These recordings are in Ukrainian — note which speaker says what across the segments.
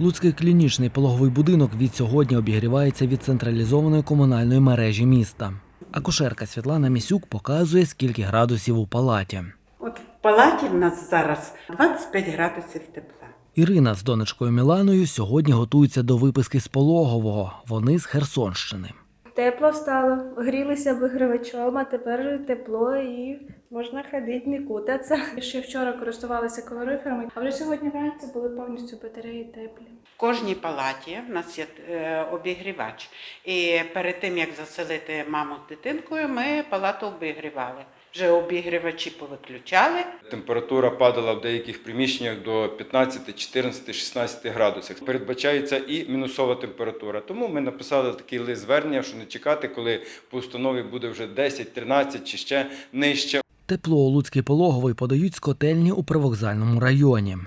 Speaker 1: Луцький клінічний пологовий будинок від сьогодні обігрівається від централізованої комунальної мережі міста. Акушерка Світлана Місюк показує, скільки градусів у палаті.
Speaker 2: От в палаті в нас зараз 25 градусів тепла.
Speaker 1: Ірина з донечкою Міланою сьогодні готуються до виписки з пологового. Вони з Херсонщини.
Speaker 3: Тепло стало, грілися обігрівачом, а тепер тепло і можна ходити, не кутатися. Ще вчора користувалися калориферами, а вже сьогодні вранці були повністю батареї теплі.
Speaker 2: В кожній палаті в нас є е, обігрівач. І перед тим, як заселити маму з дитинкою, ми палату обігрівали. Вже обігрівачі повиключали.
Speaker 4: Температура падала в деяких приміщеннях до 15, 14, 16 градусів. Передбачається і мінусова температура. Тому ми написали такий лист звернення, що не чекати, коли по установі буде вже 10, 13 чи ще нижче.
Speaker 1: Тепло у Луцький пологовий подають з котельні у привокзальному районі.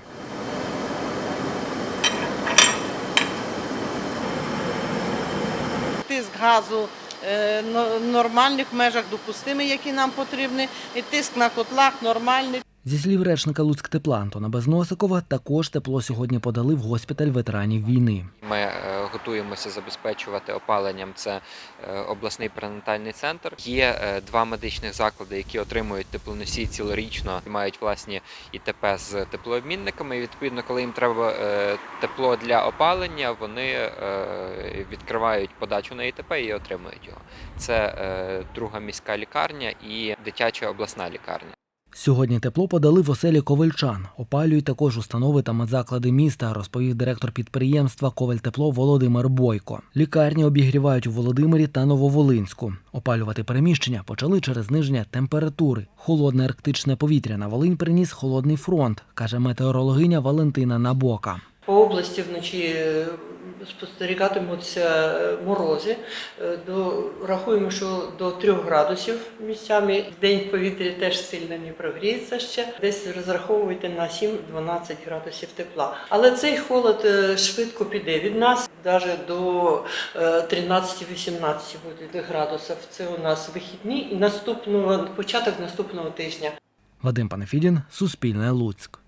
Speaker 5: Тиск газу е, нормальних межах допустимий, які нам потрібні, і тиск на котлах нормальний.
Speaker 1: Зі слів речника Луцьктепла Антона Безносикова, також тепло сьогодні подали в госпіталь ветеранів війни.
Speaker 6: Ми е, готуємося забезпечувати опаленням. Це е, обласний перинатальний центр. Є е, два медичних заклади, які отримують теплоносій цілорічно, мають власні ІТП з теплообмінниками. І відповідно, коли їм треба е, тепло для опалення, вони відкривають подачу на ІТП і отримують його. Це друга міська лікарня і дитяча обласна лікарня.
Speaker 1: Сьогодні тепло подали в оселі ковальчан. Опалюють також установи та медзаклади міста, розповів директор підприємства Ковальтепло Володимир Бойко. Лікарні обігрівають у Володимирі та Нововолинську. Опалювати переміщення почали через зниження температури. Холодне арктичне повітря на Волинь приніс холодний фронт, каже метеорологиня Валентина Набока.
Speaker 7: По області вночі спостерігатимуться е, морози. Е, До, рахуємо, що до 3 градусів місцями. В день в повітрі теж сильно не прогріється ще. Десь розраховуйте на 7-12 градусів тепла. Але цей холод е, швидко піде від нас, навіть до е, 13-18 буде градусів. Це у нас вихідні і наступного початок наступного тижня.
Speaker 1: Вадим Панафідін, Суспільне Луцьк.